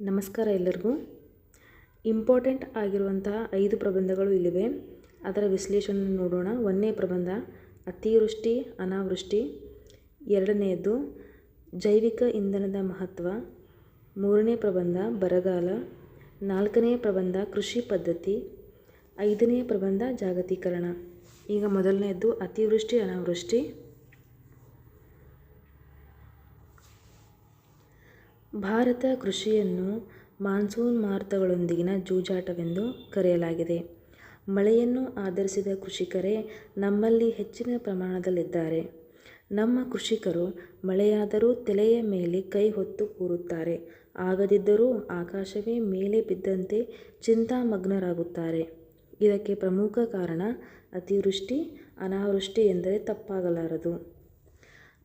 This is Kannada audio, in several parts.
ನಮಸ್ಕಾರ ಎಲ್ಲರಿಗೂ. ಇಂಪಾರ್ಟೆಂಟ್ ಆಗಿರುವಂತಹ ಐದು ಪ್ರಬಂಧಗಳು ಇಲ್ಲಿವೆ. ಅದರ ವಿಶ್ಲೇಷಣೆ ನೋಡೋಣ. ಒಂದನೇ ಪ್ರಬಂಧ, ಅತಿವೃಷ್ಟಿ, ಅನಾವೃಷ್ಟಿ. ಎರಡನೆಯದು, ಜೈವಿಕ ಇಂಧನದ ಮಹತ್ವ. ಮೂರನೇ ಪ್ರಬಂಧ, ಬರಗಾಲ. ನಾಲ್ಕನೇ ಪ್ರಬಂಧ, ಕೃಷಿ ಪದ್ಧತಿ. ಐದನೇ ಪ್ರಬಂಧ, ಜಾಗತೀಕರಣ. ಈಗ ಮೊದಲನೆಯದ್ದು ಅತಿವೃಷ್ಟಿ, ಅನಾವೃಷ್ಟಿ. ಭಾರತ ಕೃಷಿಯನ್ನು ಮಾನ್ಸೂನ್ ಮಾರುತಗಳೊಂದಿಗಿನ ಜೂಜಾಟವೆಂದು ಕರೆಯಲಾಗಿದೆ. ಮಳೆಯನ್ನು ಆಧರಿಸಿದ ಕೃಷಿಕರೇ ನಮ್ಮಲ್ಲಿ ಹೆಚ್ಚಿನ ಪ್ರಮಾಣದಲ್ಲಿದ್ದಾರೆ. ನಮ್ಮ ಕೃಷಿಕರು ಮಳೆಯಾದರೂ ತಲೆಯ ಮೇಲೆ ಕೈ ಹೊತ್ತು ಕೂರುತ್ತಾರೆ. ಆಗದಿದ್ದರೂ ಆಕಾಶವೇ ಮೇಲೆ ಬಿದ್ದಂತೆ ಚಿಂತಾಮಗ್ನರಾಗುತ್ತಾರೆ. ಇದಕ್ಕೆ ಪ್ರಮುಖ ಕಾರಣ ಅತಿವೃಷ್ಟಿ, ಅನಾವೃಷ್ಟಿ ಎಂದರೆ ತಪ್ಪಾಗಲಾರದು.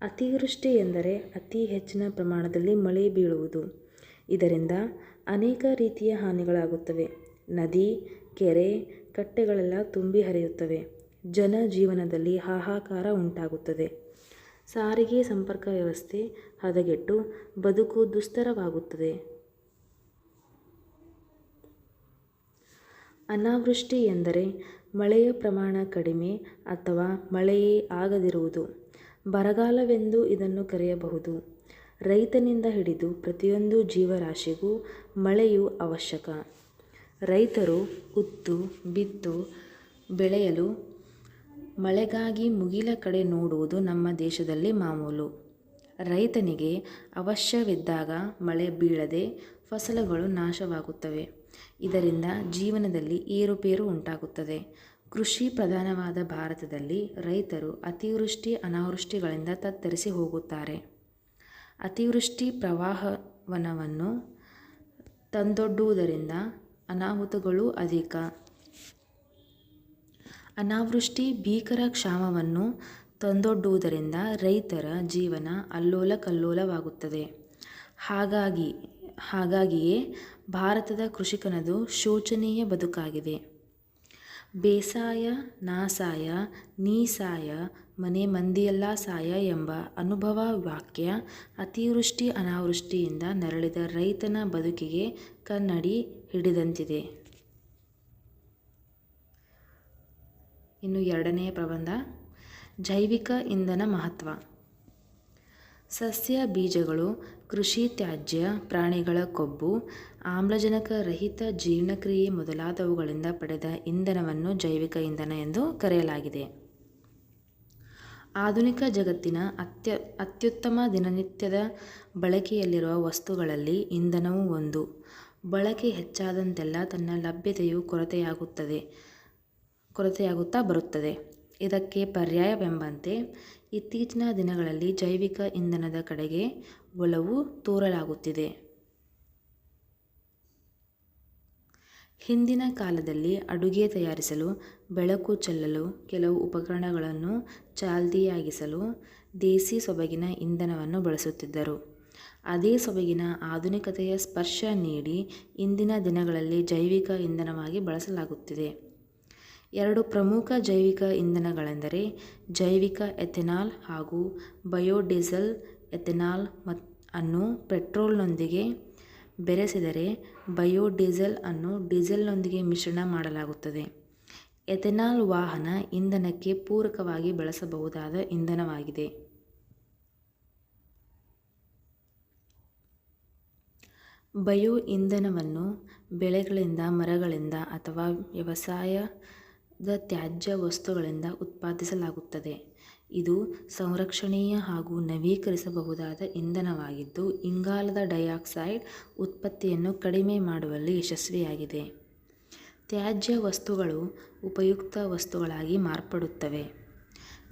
ಅತಿವೃಷ್ಟಿ ಎಂದರೆ ಅತಿ ಹೆಚ್ಚಿನ ಪ್ರಮಾಣದಲ್ಲಿ ಮಳೆ ಬೀಳುವುದು. ಇದರಿಂದ ಅನೇಕ ರೀತಿಯ ಹಾನಿಗಳಾಗುತ್ತವೆ. ನದಿ, ಕೆರೆ, ಕಟ್ಟೆಗಳೆಲ್ಲ ತುಂಬಿ ಹರಿಯುತ್ತವೆ. ಜನ ಜೀವನದಲ್ಲಿ ಹಾಹಾಕಾರ ಉಂಟಾಗುತ್ತದೆ. ಸಾರಿಗೆ ಸಂಪರ್ಕ ವ್ಯವಸ್ಥೆ ಹದಗೆಟ್ಟು ಬದುಕು ದುಸ್ತರವಾಗುತ್ತದೆ. ಅನಾವೃಷ್ಟಿ ಎಂದರೆ ಮಳೆಯ ಪ್ರಮಾಣ ಕಡಿಮೆ ಅಥವಾ ಮಳೆಯೇ ಆಗದಿರುವುದು. ಬರಗಾಲವೆಂದು ಇದನ್ನು ಕರೆಯಬಹುದು. ರೈತನಿಂದ ಹಿಡಿದು ಪ್ರತಿಯೊಂದು ಜೀವರಾಶಿಗೂ ಮಳೆಯು ಅವಶ್ಯಕ. ರೈತರು ಉತ್ತು, ಬಿತ್ತು ಬೆಳೆಯಲು ಮಳೆಗಾಗಿ ಮುಗಿಲ ಕಡೆ ನೋಡುವುದು ನಮ್ಮ ದೇಶದಲ್ಲಿ ಮಾಮೂಲು. ರೈತನಿಗೆ ಅವಶ್ಯವಿದ್ದಾಗ ಮಳೆ ಬೀಳದೆ ಫಸಲುಗಳು ನಾಶವಾಗುತ್ತವೆ. ಇದರಿಂದ ಜೀವನದಲ್ಲಿ ಏರುಪೇರು ಉಂಟಾಗುತ್ತದೆ. ಕೃಷಿ ಪ್ರಧಾನವಾದ ಭಾರತದಲ್ಲಿ ರೈತರು ಅತಿವೃಷ್ಟಿ ಅನಾವೃಷ್ಟಿಗಳಿಂದ ತತ್ತರಿಸಿ ಹೋಗುತ್ತಾರೆ. ಅತಿವೃಷ್ಟಿ ಪ್ರವಾಹವನವನ್ನು ತಂದೊಡ್ಡುವುದರಿಂದ ಅನಾಹುತಗಳು ಅಧಿಕ. ಅನಾವೃಷ್ಟಿ ಭೀಕರ ಕ್ಷಾಮವನ್ನು ತಂದೊಡ್ಡುವುದರಿಂದ ರೈತರ ಜೀವನ ಅಲ್ಲೋಲ ಕಲ್ಲೋಲವಾಗುತ್ತದೆ ಹಾಗಾಗಿ, ಹಾಗಾಗಿಯೇ ಭಾರತದ ಕೃಷಿಕನದು ಶೋಚನೀಯ ಬದುಕಾಗಿದೆ. ಬೇಸಾಯ, ನಾಸಾಯ, ನೀಸಾಯ, ಮನೆ ಮಂದಿಯೆಲ್ಲ ಸಾಯ ಎಂಬ ಅನುಭವ ವಾಕ್ಯ ಅತಿವೃಷ್ಟಿ ಅನಾವೃಷ್ಟಿಯಿಂದ ನರಳಿದ ರೈತನ ಬದುಕಿಗೆ ಕನ್ನಡಿ ಹಿಡಿದಂತಿದೆ. ಇನ್ನು ಎರಡನೆಯ ಪ್ರಬಂಧ, ಜೈವಿಕ ಇಂಧನ ಮಹತ್ವ. ಸಸ್ಯ ಬೀಜಗಳು ಕೃಷಿ ತ್ಯಾಜ್ಯ, ಪ್ರಾಣಿಗಳ ಕೊಬ್ಬು, ಆಮ್ಲಜನಕ ರಹಿತ ಜೀರ್ಣಕ್ರಿಯೆ ಮೊದಲಾದವುಗಳಿಂದ ಪಡೆದ ಇಂಧನವನ್ನು ಜೈವಿಕ ಇಂಧನ ಎಂದು ಕರೆಯಲಾಗಿದೆ. ಆಧುನಿಕ ಜಗತ್ತಿನ ಅತ್ಯ, ಅತ್ಯುತ್ತಮ ದಿನನಿತ್ಯದ ಬಳಕೆಯಲ್ಲಿರುವ ವಸ್ತುಗಳಲ್ಲಿ ಇಂಧನವೂ ಒಂದು. ಬಳಕೆ ಹೆಚ್ಚಾದಂತೆಲ್ಲ ತನ್ನ ಲಭ್ಯತೆಯು ಕೊರತೆಯಾಗುತ್ತದೆ, ಕೊರತೆಯಾಗುತ್ತಾ ಬರುತ್ತದೆ. ಇದಕ್ಕೆ ಪರ್ಯಾಯವೆಂಬಂತೆ ಇತ್ತೀಚಿನ ದಿನಗಳಲ್ಲಿ ಜೈವಿಕ ಇಂಧನದ ಕಡೆಗೆ ಒಲವು ತೋರಲಾಗುತ್ತಿದೆ. ಹಿಂದಿನ ಕಾಲದಲ್ಲಿ ಅಡುಗೆ ತಯಾರಿಸಲು, ಬೆಳಕು ಚೆಲ್ಲಲು ಕೆಲವು ಉಪಕರಣಗಳನ್ನು ಚಾಲ್ತಿಯಾಗಿಸಲು ದೇಸಿ ಸೊಬಗಿನ ಇಂಧನವನ್ನು ಬಳಸುತ್ತಿದ್ದರು. ಅದೇ ಸೊಬಗಿನ ಆಧುನಿಕತೆಯ ಸ್ಪರ್ಶ ನೀಡಿ ಇಂದಿನ ದಿನಗಳಲ್ಲಿ ಜೈವಿಕ ಇಂಧನವಾಗಿ ಬಳಸಲಾಗುತ್ತಿದೆ. ಎರಡು ಪ್ರಮುಖ ಜೈವಿಕ ಇಂಧನಗಳೆಂದರೆ ಜೈವಿಕ ಎಥೆನಾಲ್ ಹಾಗೂ ಬಯೋಡೀಸೆಲ್ ಎಥೆನಾಲ್ ಮತ್ ಅನ್ನು ಪೆಟ್ರೋಲ್ನೊಂದಿಗೆ ಬೆರೆಸಿದರೆ ಬಯೋಡೀಸೆಲ್ ಅನ್ನು ಡೀಸೆಲ್ನೊಂದಿಗೆ ಮಿಶ್ರಣ ಮಾಡಲಾಗುತ್ತದೆ. ಎಥೆನಾಲ್ ವಾಹನ ಇಂಧನಕ್ಕೆ ಪೂರಕವಾಗಿ ಬಳಸಬಹುದಾದ ಇಂಧನವಾಗಿದೆ. ಬಯೋ ಇಂಧನವನ್ನು ಬೆಳೆಗಳಿಂದ, ಮರಗಳಿಂದ ಅಥವಾ ವ್ಯವಸಾಯದ ತ್ಯಾಜ್ಯ ವಸ್ತುಗಳಿಂದ ಉತ್ಪಾದಿಸಲಾಗುತ್ತದೆ. ಇದು ಸಂರಕ್ಷಣೀಯ ಹಾಗೂ ನವೀಕರಿಸಬಹುದಾದ ಇಂಧನವಾಗಿದ್ದು, ಇಂಗಾಲದ ಡೈಆಕ್ಸೈಡ್ ಉತ್ಪತ್ತಿಯನ್ನು ಕಡಿಮೆ ಮಾಡುವಲ್ಲಿ ಯಶಸ್ವಿಯಾಗಿದೆ. ತ್ಯಾಜ್ಯ ವಸ್ತುಗಳು ಉಪಯುಕ್ತ ವಸ್ತುಗಳಾಗಿ ಮಾರ್ಪಡುತ್ತವೆ.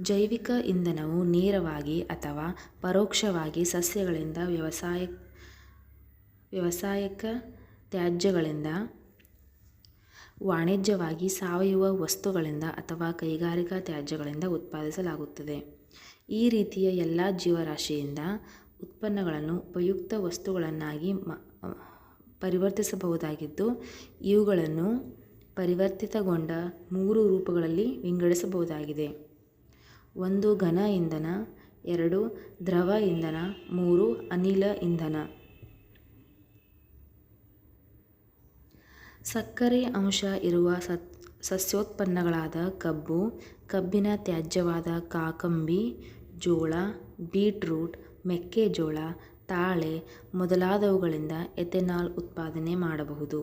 ಜೈವಿಕ ಇಂಧನವು ನೇರವಾಗಿ ಅಥವಾ ಪರೋಕ್ಷವಾಗಿ ಸಸ್ಯಗಳಿಂದ ವ್ಯವಸಾಯ ವ್ಯವಸಾಯಕ ತ್ಯಾಜ್ಯಗಳಿಂದ ವಾಣಿಜ್ಯವಾಗಿ ಸಾವಯವ ವಸ್ತುಗಳಿಂದ ಅಥವಾ ಕೈಗಾರಿಕಾ ತ್ಯಾಜ್ಯಗಳಿಂದ ಉತ್ಪಾದಿಸಲಾಗುತ್ತದೆ. ಈ ರೀತಿಯ ಎಲ್ಲ ಜೀವರಾಶಿಯಿಂದ ಉತ್ಪನ್ನಗಳನ್ನು ಉಪಯುಕ್ತ ವಸ್ತುಗಳನ್ನಾಗಿ ಪರಿವರ್ತಿಸಬಹುದಾಗಿದ್ದು, ಇವುಗಳನ್ನು ಪರಿವರ್ತಿತಗೊಂಡ ಮೂರು ರೂಪಗಳಲ್ಲಿ ವಿಂಗಡಿಸಬಹುದಾಗಿದೆ. ಒಂದು ಘನ ಇಂಧನ, ಎರಡು ದ್ರವ ಇಂಧನ, ಮೂರು ಅನಿಲ ಇಂಧನ. ಸಕ್ಕರೆ ಅಂಶ ಇರುವ ಸಸ್ಯೋತ್ಪನ್ನಗಳಾದ ಕಬ್ಬು, ಕಬ್ಬಿನ ತ್ಯಾಜ್ಯವಾದ ಕಾಕಂಬಿ, ಜೋಳ, ಬೀಟ್ರೂಟ್, ಮೆಕ್ಕೆಜೋಳ, ತಾಳೆ ಮೊದಲಾದವುಗಳಿಂದ ಎಥೆನಾಲ್ ಉತ್ಪಾದನೆ ಮಾಡಬಹುದು.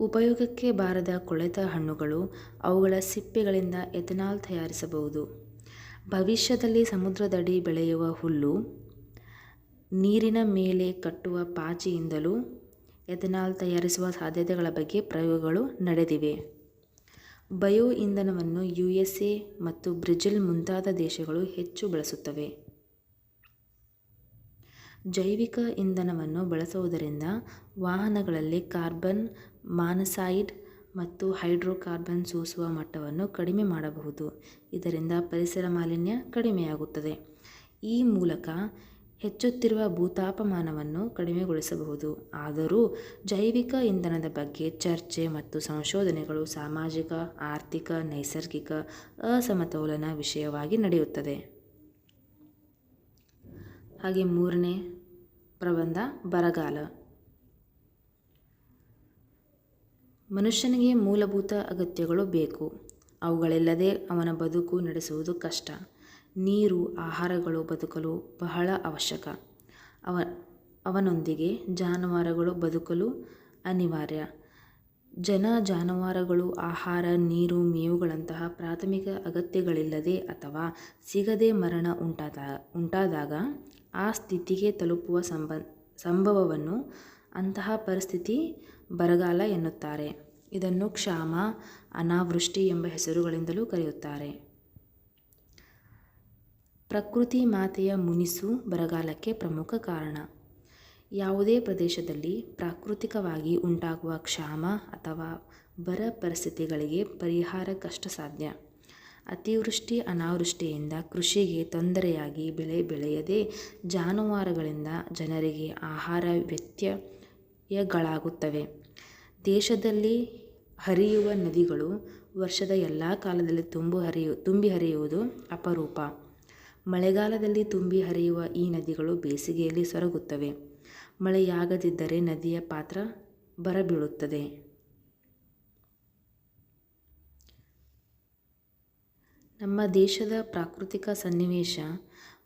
ಉಪಯೋಗಕ್ಕೆ ಬಾರದ ಕೊಳೆತ ಹಣ್ಣುಗಳು ಅವುಗಳ ಸಿಪ್ಪೆಗಳಿಂದ ಎಥೆನಾಲ್ ತಯಾರಿಸಬಹುದು. ಭವಿಷ್ಯದಲ್ಲಿ ಸಮುದ್ರದಡಿ ಬೆಳೆಯುವ ಹುಲ್ಲು, ನೀರಿನ ಮೇಲೆ ಕಟ್ಟುವ ಪಾಚಿಯಿಂದಲೂ ಎಥೆನಾಲ್ ತಯಾರಿಸುವ ಸಾಧ್ಯತೆಗಳ ಬಗ್ಗೆ ಪ್ರಯೋಗಗಳು ನಡೆದಿವೆ. ಬಯೋ ಇಂಧನವನ್ನು ಯು ಎಸ್ ಎ ಮತ್ತು ಬ್ರೆಜಿಲ್ ಮುಂತಾದ ದೇಶಗಳು ಹೆಚ್ಚು ಬಳಸುತ್ತವೆ. ಜೈವಿಕ ಇಂಧನವನ್ನು ಬಳಸುವುದರಿಂದ ವಾಹನಗಳಲ್ಲಿ ಕಾರ್ಬನ್ ಮಾನಸೈಡ್ ಮತ್ತು ಹೈಡ್ರೋಕಾರ್ಬನ್ ಸೂಸುವ ಮಟ್ಟವನ್ನು ಕಡಿಮೆ ಮಾಡಬಹುದು. ಇದರಿಂದ ಪರಿಸರ ಮಾಲಿನ್ಯ ಕಡಿಮೆಯಾಗುತ್ತದೆ. ಈ ಮೂಲಕ ಹೆಚ್ಚುತ್ತಿರುವ ಭೂತಾಪಮಾನವನ್ನು ಕಡಿಮೆಗೊಳಿಸಬಹುದು. ಆದರೂ ಜೈವಿಕ ಇಂಧನದ ಬಗ್ಗೆ ಚರ್ಚೆ ಮತ್ತು ಸಂಶೋಧನೆಗಳು ಸಾಮಾಜಿಕ, ಆರ್ಥಿಕ, ನೈಸರ್ಗಿಕ ಅಸಮತೋಲನ ವಿಷಯವಾಗಿ ನಡೆಯುತ್ತದೆ. ಹಾಗೆ ಮೂರನೇ ಪ್ರಬಂಧ, ಬರಗಾಲ. ಮನುಷ್ಯನಿಗೆ ಮೂಲಭೂತ ಅಗತ್ಯಗಳು ಬೇಕು. ಅವುಗಳಿಲ್ಲದೆ ಅವನ ಬದುಕು ನಡೆಸುವುದು ಕಷ್ಟ. ನೀರು ಆಹಾರಗಳು ಬದುಕಲು ಬಹಳ ಅವಶ್ಯಕ. ಅವ, ಅವನೊಂದಿಗೆ ಜಾನುವಾರುಗಳು ಬದುಕಲು ಅನಿವಾರ್ಯ. ಜನ ಜಾನುವಾರುಗಳು, ಆಹಾರ, ನೀರು, ಮೇವುಗಳಂತಹ ಪ್ರಾಥಮಿಕ ಅಗತ್ಯಗಳಿಲ್ಲದೆ ಅಥವಾ ಸಿಗದೆ ಮರಣ ಉಂಟಾದ, ಉಂಟಾದಾಗ ಆ ಸ್ಥಿತಿಗೆ ತಲುಪುವ ಸಂಬ, ಸಂಭವವನ್ನು ಅಂತಹ ಪರಿಸ್ಥಿತಿ ಬರಗಾಲ ಎನ್ನುತ್ತಾರೆ. ಇದನ್ನು ಕ್ಷಾಮ, ಅನಾವೃಷ್ಟಿ ಎಂಬ ಹೆಸರುಗಳಿಂದಲೂ ಕರೆಯುತ್ತಾರೆ. ಪ್ರಕೃತಿ ಮಾತೆಯ ಮುನಿಸು ಬರಗಾಲಕ್ಕೆ ಪ್ರಮುಖ ಕಾರಣ. ಯಾವುದೇ ಪ್ರದೇಶದಲ್ಲಿ ಪ್ರಾಕೃತಿಕವಾಗಿ ಉಂಟಾಗುವ ಕ್ಷಾಮ ಅಥವಾ ಬರ ಪರಿಸ್ಥಿತಿಗಳಿಗೆ ಪರಿಹಾರ ಕಷ್ಟ ಸಾಧ್ಯ. ಅತಿವೃಷ್ಟಿ ಅನಾವೃಷ್ಟಿಯಿಂದ ಕೃಷಿಗೆ ತೊಂದರೆಯಾಗಿ ಬೆಳೆ ಬೆಳೆಯದೆ ಜಾನುವಾರುಗಳಿಂದ ಜನರಿಗೆ ಆಹಾರ ವ್ಯತ್ಯಯಗಳಾಗುತ್ತವೆ. ದೇಶದಲ್ಲಿ ಹರಿಯುವ ನದಿಗಳು ವರ್ಷದ ಎಲ್ಲ ಕಾಲದಲ್ಲಿ ತುಂಬು ಹರಿಯು, ತುಂಬಿ ಹರಿಯುವುದು ಅಪರೂಪ. ಮಳೆಗಾಲದಲ್ಲಿ ತುಂಬಿ ಹರಿಯುವ ಈ ನದಿಗಳು ಬೇಸಿಗೆಯಲ್ಲಿ ಸೊರಗುತ್ತವೆ. ಮಳೆಯಾಗದಿದ್ದರೆ ನದಿಯ ಪಾತ್ರ ಬರಬೀಳುತ್ತದೆ. ನಮ್ಮ ದೇಶದ ಪ್ರಾಕೃತಿಕ ಸನ್ನಿವೇಶ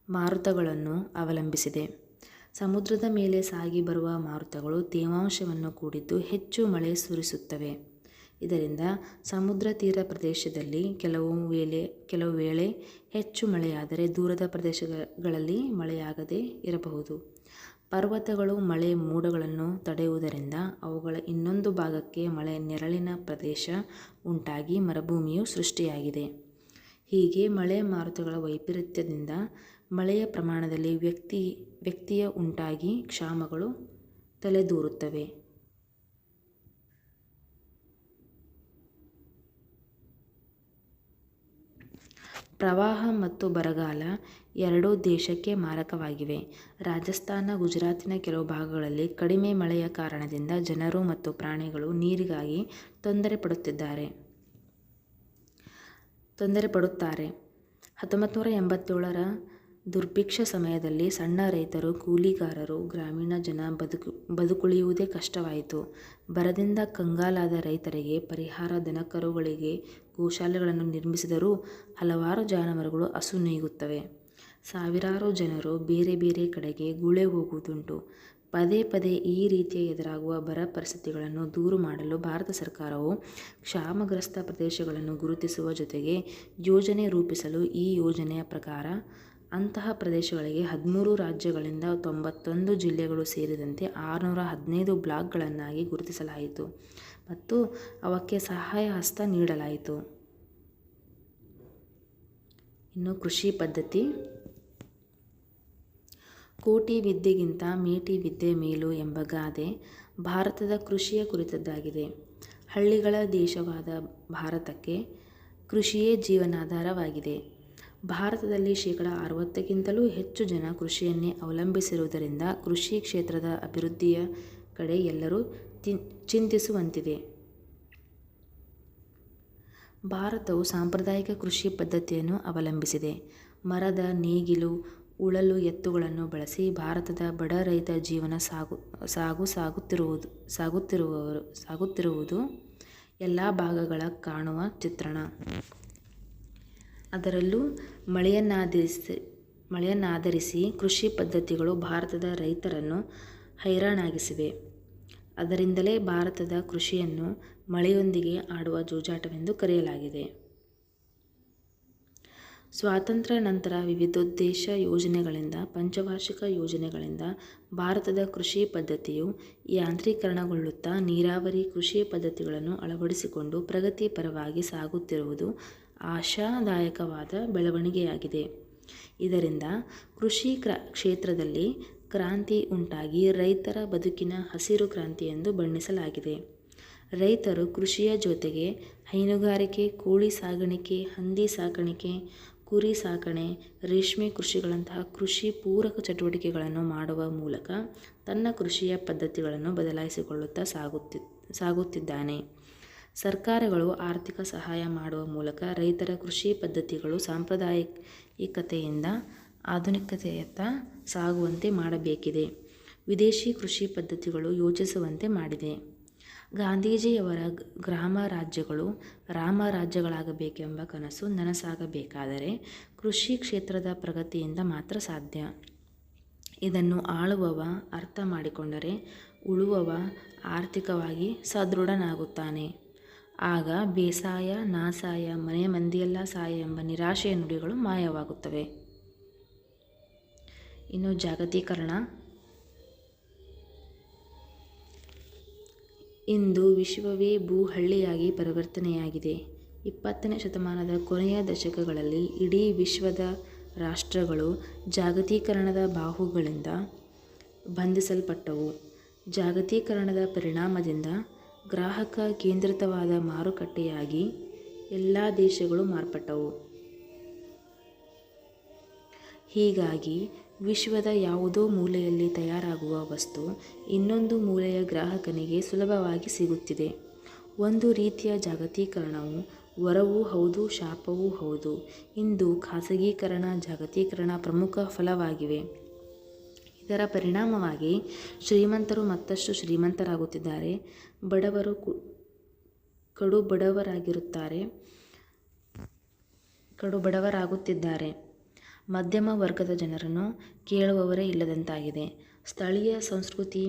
ಮಾರುತಗಳನ್ನು ಅವಲಂಬಿಸಿದೆ. ಸಮುದ್ರದ ಮೇಲೆ ಸಾಗಿ ಬರುವ ಮಾರುತಗಳು ತೇವಾಂಶವನ್ನು ಕೂಡಿದ್ದು ಹೆಚ್ಚು ಮಳೆ ಸುರಿಸುತ್ತವೆ. ಇದರಿಂದ ಸಮುದ್ರ ತೀರ ಪ್ರದೇಶದಲ್ಲಿ ಕೆಲವು ವೇಳೆ ಕೆಲವು ವೇಳೆ ಹೆಚ್ಚು ಮಳೆಯಾದರೆ ದೂರದ ಪ್ರದೇಶಗಳಲ್ಲಿ ಮಳೆಯಾಗದೇ ಇರಬಹುದು. ಪರ್ವತಗಳು, ಮಳೆ ಮೋಡಗಳನ್ನು ತಡೆಯುವುದರಿಂದ ಅವುಗಳ ಇನ್ನೊಂದು ಭಾಗಕ್ಕೆ ಮಳೆ ನೆರಳಿನ ಪ್ರದೇಶ ಉಂಟಾಗಿ ಮರುಭೂಮಿಯು ಸೃಷ್ಟಿಯಾಗಿದೆ. ಹೀಗೆ ಮಳೆ ಮಾರುತಗಳ ವೈಪರೀತ್ಯದಿಂದ ಮಳೆಯ ಪ್ರಮಾಣದಲ್ಲಿ ವ್ಯಕ್ತಿ, ವ್ಯಕ್ತಿಯ ಉಂಟಾಗಿ ಕ್ಷಾಮಗಳು ತಲೆದೂರುತ್ತವೆ. ಪ್ರವಾಹ ಮತ್ತು ಬರಗಾಲ ಎರಡೂ ದೇಶಕ್ಕೆ ಮಾರಕವಾಗಿವೆ. ರಾಜಸ್ಥಾನ, ಗುಜರಾತಿನ ಕೆಲವು ಭಾಗಗಳಲ್ಲಿ ಕಡಿಮೆ ಮಳೆಯ ಕಾರಣದಿಂದ ಜನರು ಮತ್ತು ಪ್ರಾಣಿಗಳು ನೀರಿಗಾಗಿ ತೊಂದರೆ ಪಡುತ್ತಿದ್ದಾರೆ. ತೊಂದರೆ ಪಡುತ್ತಾರೆ. ಹತ್ತೊಂಬತ್ತು ನೂರ ಎಂಬತ್ತೇಳರ ದುರ್ಭಿಕ್ಷ ಸಮಯದಲ್ಲಿ ಸಣ್ಣ ರೈತರು, ಕೂಲಿಗಾರರು, ಗ್ರಾಮೀಣ ಜನ ಬದುಕು, ಬದುಕುಳಿಯುವುದೇ ಕಷ್ಟವಾಯಿತು. ಬರದಿಂದ ಕಂಗಾಲಾದ ರೈತರಿಗೆ ಪರಿಹಾರ ದನಕರುಗಳಿಗೆ ಗೋಶಾಲೆಗಳನ್ನು ನಿರ್ಮಿಸಿದರೂ ಹಲವಾರು ಜಾನುವಾರುಗಳು ಹಸು ನೀಗುತ್ತವೆ ಸಾವಿರಾರು ಜನರು ಬೇರೆ ಬೇರೆ ಕಡೆಗೆ ಗುಳೆ ಹೋಗುವುದುಂಟು. ಪದೇ ಪದೇ ಈ ರೀತಿಯ ಎದುರಾಗುವ ಬರ ಪರಿಸ್ಥಿತಿಗಳನ್ನು ದೂರು ಮಾಡಲು ಭಾರತ ಸರ್ಕಾರವು ಕ್ಷಾಮಗ್ರಸ್ತ ಪ್ರದೇಶಗಳನ್ನು ಗುರುತಿಸುವ ಜೊತೆಗೆ ಯೋಜನೆ ರೂಪಿಸಲು ಈ ಯೋಜನೆಯ ಪ್ರಕಾರ ಅಂತಹ ಪ್ರದೇಶಗಳಿಗೆ ಹದಿಮೂರು ರಾಜ್ಯಗಳಿಂದ ತೊಂಬತ್ತೊಂದು ಜಿಲ್ಲೆಗಳು ಸೇರಿದಂತೆ ಆರುನೂರ ಹದಿನೈದು ಬ್ಲಾಕ್ಗಳನ್ನಾಗಿ ಗುರುತಿಸಲಾಯಿತು ಮತ್ತು ಅವಕ್ಕೆ ಸಹಾಯ ಹಸ್ತ ನೀಡಲಾಯಿತು. ಇನ್ನು ಕೃಷಿ ಪದ್ಧತಿ. ಕೋಟಿ ವಿದ್ಯೆಗಿಂತ ಮೇಟಿ ವಿದ್ಯೆ ಮೇಲು ಎಂಬ ಗಾದೆ ಭಾರತದ ಕೃಷಿಯ ಕುರಿತದ್ದಾಗಿದೆ. ಹಳ್ಳಿಗಳ ದೇಶವಾದ ಭಾರತಕ್ಕೆ ಕೃಷಿಯೇ ಜೀವನಾಧಾರವಾಗಿದೆ. ಭಾರತದಲ್ಲಿ ಶೇಕಡ ಅರವತ್ತಕ್ಕಿಂತಲೂ ಹೆಚ್ಚು ಜನ ಕೃಷಿಯನ್ನೇ ಅವಲಂಬಿಸಿರುವುದರಿಂದ ಕೃಷಿ ಕ್ಷೇತ್ರದ ಅಭಿವೃದ್ಧಿಯ ಕಡೆ ಎಲ್ಲರೂ ಚಿಂತಿಸುವಂತಿದೆ. ಭಾರತವು ಸಾಂಪ್ರದಾಯಿಕ ಕೃಷಿ ಪದ್ಧತಿಯನ್ನು ಅವಲಂಬಿಸಿದೆ. ಮರದ, ನೇಗಿಲು, ಉಳಲು ಎತ್ತುಗಳನ್ನು ಬಳಸಿ ಭಾರತದ ಬಡ ರೈತ ಜೀವನ ಸಾಗು ಸಾಗು ಸಾಗುತ್ತಿರುವುದು, ಸಾಗುತ್ತಿರುವವರು, ಸಾಗುತ್ತಿರುವುದು ಎಲ್ಲ ಭಾಗಗಳ ಕಾಣುವ ಚಿತ್ರಣ. ಅದರಲ್ಲೂ ಮಳೆಯನ್ನಾಧರಿಸಿ ಮಳೆಯನ್ನಾಧರಿಸಿ ಕೃಷಿ ಪದ್ಧತಿಗಳು ಭಾರತದ ರೈತರನ್ನು ಹೈರಾಣಾಗಿಸಿವೆ. ಅದರಿಂದಲೇ ಭಾರತದ ಕೃಷಿಯನ್ನು ಮಳೆಯೊಂದಿಗೆ ಆಡುವ ಜೂಜಾಟವೆಂದು ಕರೆಯಲಾಗಿದೆ. ಸ್ವಾತಂತ್ರ್ಯ ನಂತರ ವಿವಿಧೋದ್ದೇಶ ಯೋಜನೆಗಳಿಂದ, ಪಂಚವಾರ್ಷಿಕ ಯೋಜನೆಗಳಿಂದ ಭಾರತದ ಕೃಷಿ ಪದ್ಧತಿಯು ಯಾಂತ್ರೀಕರಣಗೊಳ್ಳುತ್ತಾ ನೀರಾವರಿ ಕೃಷಿ ಪದ್ಧತಿಗಳನ್ನು ಅಳವಡಿಸಿಕೊಂಡು ಪ್ರಗತಿಪರವಾಗಿ ಸಾಗುತ್ತಿರುವುದು ಆಶಾದಾಯಕವಾದ ಬೆಳವಣಿಗೆಯಾಗಿದೆ. ಇದರಿಂದ ಕೃಷಿ ಕ್ರ ಕ್ಷೇತ್ರದಲ್ಲಿ ಕ್ರಾಂತಿ ಉಂಟಾಗಿ ರೈತರ ಬದುಕಿನ ಹಸಿರು ಕ್ರಾಂತಿ ಎಂದು ಬಣ್ಣಿಸಲಾಗಿದೆ. ರೈತರು ಕೃಷಿಯ ಜೊತೆಗೆ ಹೈನುಗಾರಿಕೆ, ಕೋಳಿ ಸಾಗಾಣಿಕೆ, ಹಂದಿ ಸಾಕಾಣಿಕೆ, ಕುರಿ ಸಾಕಣೆ, ರೇಷ್ಮೆ ಕೃಷಿಗಳಂತಹ ಕೃಷಿ ಪೂರಕ ಚಟುವಟಿಕೆಗಳನ್ನು ಮಾಡುವ ಮೂಲಕ ತನ್ನ ಕೃಷಿಯ ಪದ್ಧತಿಗಳನ್ನು ಬದಲಾಯಿಸಿಕೊಳ್ಳುತ್ತಾ ಸಾಗುತ್ತಿ, ಸಾಗುತ್ತಿದ್ದಾನೆ. ಸರ್ಕಾರಗಳು ಆರ್ಥಿಕ ಸಹಾಯ ಮಾಡುವ ಮೂಲಕ ರೈತರ ಕೃಷಿ ಪದ್ಧತಿಗಳು ಸಾಂಪ್ರದಾಯಿಕತೆಯಿಂದ ಆಧುನಿಕತೆಯತ್ತ ಸಾಗುವಂತೆ ಮಾಡಬೇಕಿದೆ. ವಿದೇಶಿ ಕೃಷಿ ಪದ್ಧತಿಗಳು ಯೋಚಿಸುವಂತೆ ಮಾಡಿದೆ. ಗಾಂಧೀಜಿಯವರ ಗ್ರಾಮ ರಾಜ್ಯಗಳು ರಾಮ ರಾಜ್ಯಗಳಾಗಬೇಕೆಂಬ ಕನಸು ನನಸಾಗಬೇಕಾದರೆ ಕೃಷಿ ಕ್ಷೇತ್ರದ ಪ್ರಗತಿಯಿಂದ ಮಾತ್ರ ಸಾಧ್ಯ. ಇದನ್ನು ಆಳುವವ, ಅರ್ಥ ಮಾಡಿಕೊಂಡರೆ ಉಳುವವ ಆರ್ಥಿಕವಾಗಿ ಸದೃಢನಾಗುತ್ತಾನೆ. ಆಗ ಬೇಸಾಯ, ನಾಸಾಯ, ಮನೆ ಮಂದಿಯೆಲ್ಲ ಸಾಯ ಎಂಬ ನಿರಾಶೆಯ ನುಡಿಗಳು ಮಾಯವಾಗುತ್ತವೆ. ಇನ್ನು ಜಾಗತೀಕರಣ. ಇಂದು ವಿಶ್ವವೇ ಭೂಹಳ್ಳಿಯಾಗಿ ಪರಿವರ್ತನೆಯಾಗಿದೆ. ಇಪ್ಪತ್ತನೇ ಶತಮಾನದ ಕೊನೆಯ ದಶಕಗಳಲ್ಲಿ ಇಡೀ ವಿಶ್ವದ ರಾಷ್ಟ್ರಗಳು ಜಾಗತೀಕರಣದ ಬಾಹುಗಳಿಂದ ಬಂಧಿಸಲ್ಪಟ್ಟವು. ಜಾಗತೀಕರಣದ ಪರಿಣಾಮದಿಂದ ಗ್ರಾಹಕ ಕೇಂದ್ರಿತವಾದ ಮಾರುಕಟ್ಟೆಯಾಗಿ ಎಲ್ಲ ದೇಶಗಳು ಮಾರ್ಪಟ್ಟವು. ಹೀಗಾಗಿ ವಿಶ್ವದ ಯಾವುದೋ ಮೂಲೆಯಲ್ಲಿ ತಯಾರಾಗುವ ವಸ್ತು ಇನ್ನೊಂದು ಮೂಲೆಯ ಗ್ರಾಹಕನಿಗೆ ಸುಲಭವಾಗಿ ಸಿಗುತ್ತಿದೆ. ಒಂದು ರೀತಿಯ ಜಾಗತೀಕರಣವು ವರವೂ ಹೌದು, ಶಾಪವೂ ಹೌದು. ಇಂದು ಖಾಸಗೀಕರಣ, ಜಾಗತೀಕರಣ ಪ್ರಮುಖ ಫಲವಾಗಿವೆ. ಇದರ ಪರಿಣಾಮವಾಗಿ ಶ್ರೀಮಂತರು ಮತ್ತಷ್ಟು ಶ್ರೀಮಂತರಾಗುತ್ತಿದ್ದಾರೆ. ಬಡವರು ಕಡು ಬಡವರಾಗಿರುತ್ತಾರೆ. ಕಡು ಬಡವರಾಗುತ್ತಿದ್ದಾರೆ. ಮಧ್ಯಮ ವರ್ಗದ ಜನರನ್ನು ಕೇಳುವವರೇ ಇಲ್ಲದಂತಾಗಿದೆ. ಸ್ಥಳೀಯ ಸಂಸ್ಕೃತಿ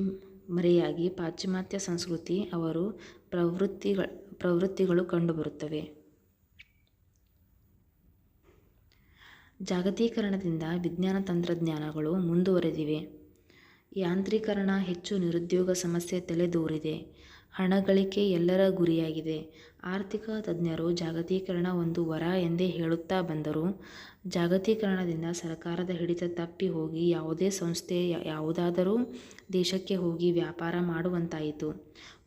ಮರೆಯಾಗಿ ಪಾಶ್ಚಿಮಾತ್ಯ ಸಂಸ್ಕೃತಿ ಅವರು ಪ್ರವೃತ್ತಿಗಳ, ಪ್ರವೃತ್ತಿಗಳು ಕಂಡುಬರುತ್ತವೆ. ಜಾಗತೀಕರಣದಿಂದ ವಿಜ್ಞಾನ ತಂತ್ರಜ್ಞಾನಗಳು ಮುಂದುವರೆದಿವೆ. ಯಾಂತ್ರೀಕರಣ ಹೆಚ್ಚು ನಿರುದ್ಯೋಗ ಸಮಸ್ಯೆ ತಲೆದೋರಿದೆ. ಹಣ ಗಳಿಕೆ ಎಲ್ಲರ ಗುರಿಯಾಗಿದೆ. ಆರ್ಥಿಕ ತಜ್ಞರು ಜಾಗತೀಕರಣ ಒಂದು ವರ ಎಂದೇ ಹೇಳುತ್ತಾ ಬಂದರು, ಜಾಗತೀಕರಣದಿಂದ ಸರ್ಕಾರದ ಹಿಡಿತ ತಪ್ಪಿ ಹೋಗಿ ಯಾವುದೇ ಸಂಸ್ಥೆ ಯಾವುದಾದರೂ ದೇಶಕ್ಕೆ ಹೋಗಿ ವ್ಯಾಪಾರ ಮಾಡುವಂತಾಯಿತು.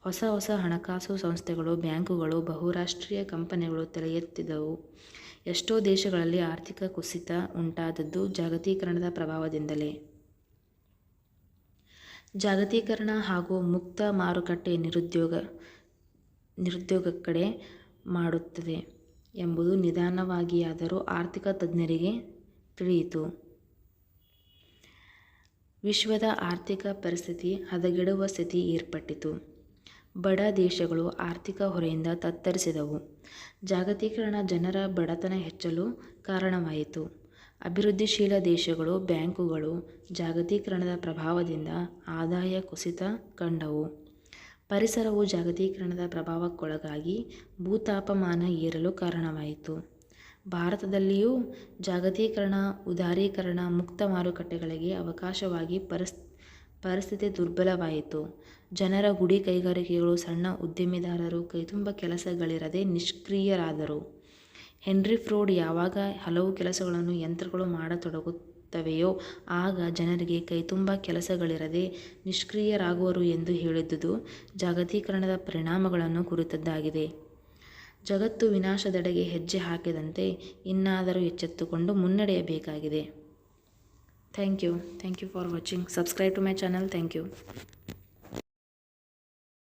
ಹೊಸ ಹೊಸ ಹಣಕಾಸು ಸಂಸ್ಥೆಗಳು, ಬ್ಯಾಂಕುಗಳು, ಬಹುರಾಷ್ಟ್ರೀಯ ಕಂಪನಿಗಳು ತಲೆ ಎತ್ತಿದವು ಎಷ್ಟೋ ದೇಶಗಳಲ್ಲಿ ಆರ್ಥಿಕ ಕುಸಿತ ಉಂಟಾದದ್ದು ಜಾಗತೀಕರಣದ ಪ್ರಭಾವದಿಂದಲೇ. ಜಾಗತೀಕರಣ ಹಾಗೂ ಮುಕ್ತ ಮಾರುಕಟ್ಟೆ ನಿರುದ್ಯೋಗ ನಿರುದ್ಯೋಗ ಕಡೆ ಮಾಡುತ್ತದೆ ಎಂಬುದು ನಿಧಾನವಾಗಿಯಾದರೂ ಆರ್ಥಿಕ ತಜ್ಞರಿಗೆ ತಿಳಿಯಿತು. ವಿಶ್ವದ ಆರ್ಥಿಕ ಪರಿಸ್ಥಿತಿ ಹದಗೆಡುವ ಸ್ಥಿತಿ ಏರ್ಪಟ್ಟಿತು. ಬಡ ದೇಶಗಳು ಆರ್ಥಿಕ ಹೊರೆಯಿಂದ ತತ್ತರಿಸಿದವು. ಜಾಗತೀಕರಣ ಜನರ ಬಡತನ ಹೆಚ್ಚಲು ಕಾರಣವಾಯಿತು. ಅಭಿವೃದ್ಧಿಶೀಲ ದೇಶಗಳು, ಬ್ಯಾಂಕುಗಳು ಜಾಗತೀಕರಣದ ಪ್ರಭಾವದಿಂದ ಆದಾಯ ಕುಸಿತ ಕಂಡವು. ಪರಿಸರವು ಜಾಗತೀಕರಣದ ಪ್ರಭಾವಕ್ಕೊಳಗಾಗಿ ಭೂತಾಪಮಾನ ಏರಲು ಕಾರಣವಾಯಿತು. ಭಾರತದಲ್ಲಿಯೂ ಜಾಗತೀಕರಣ, ಉದಾರೀಕರಣ, ಮುಕ್ತ ಮಾರುಕಟ್ಟೆಗಳಿಗೆ ಅವಕಾಶವಾಗಿ ಪರಿಸ್, ಪರಿಸ್ಥಿತಿ ದುರ್ಬಲವಾಯಿತು. ಜನರ ಗುಡಿ ಕೈಗಾರಿಕೆಗಳು ಸಣ್ಣ ಉದ್ಯಮಿದಾರರು ಕೈತುಂಬ ಕೆಲಸಗಳಿರದೆ ನಿಷ್ಕ್ರಿಯರಾದರು. ಹೆನ್ರಿ ಫ್ರೋಡ್ ಯಾವಾಗ ಹಲವು ಕೆಲಸಗಳನ್ನು ಯಂತ್ರಗಳು ಮಾಡತೊಡಗುತ್ತವೆಯೋ ಆಗ ಜನರಿಗೆ ಕೈತುಂಬ ಕೆಲಸಗಳಿರದೆ ನಿಷ್ಕ್ರಿಯರಾಗುವರು ಎಂದು ಹೇಳಿದ್ದುದು ಜಾಗತೀಕರಣದ ಪರಿಣಾಮಗಳನ್ನು ಕುರಿತದ್ದಾಗಿದೆ. ಜಗತ್ತು ವಿನಾಶದೆಡೆಗೆ ಹೆಜ್ಜೆ ಹಾಕಿದಂತೆ ಇನ್ನಾದರೂ ಎಚ್ಚೆತ್ತುಕೊಂಡು ಮುನ್ನಡೆಯಬೇಕಾಗಿದೆ. Thank you. Thank you for watching. Subscribe to my channel. Thank you.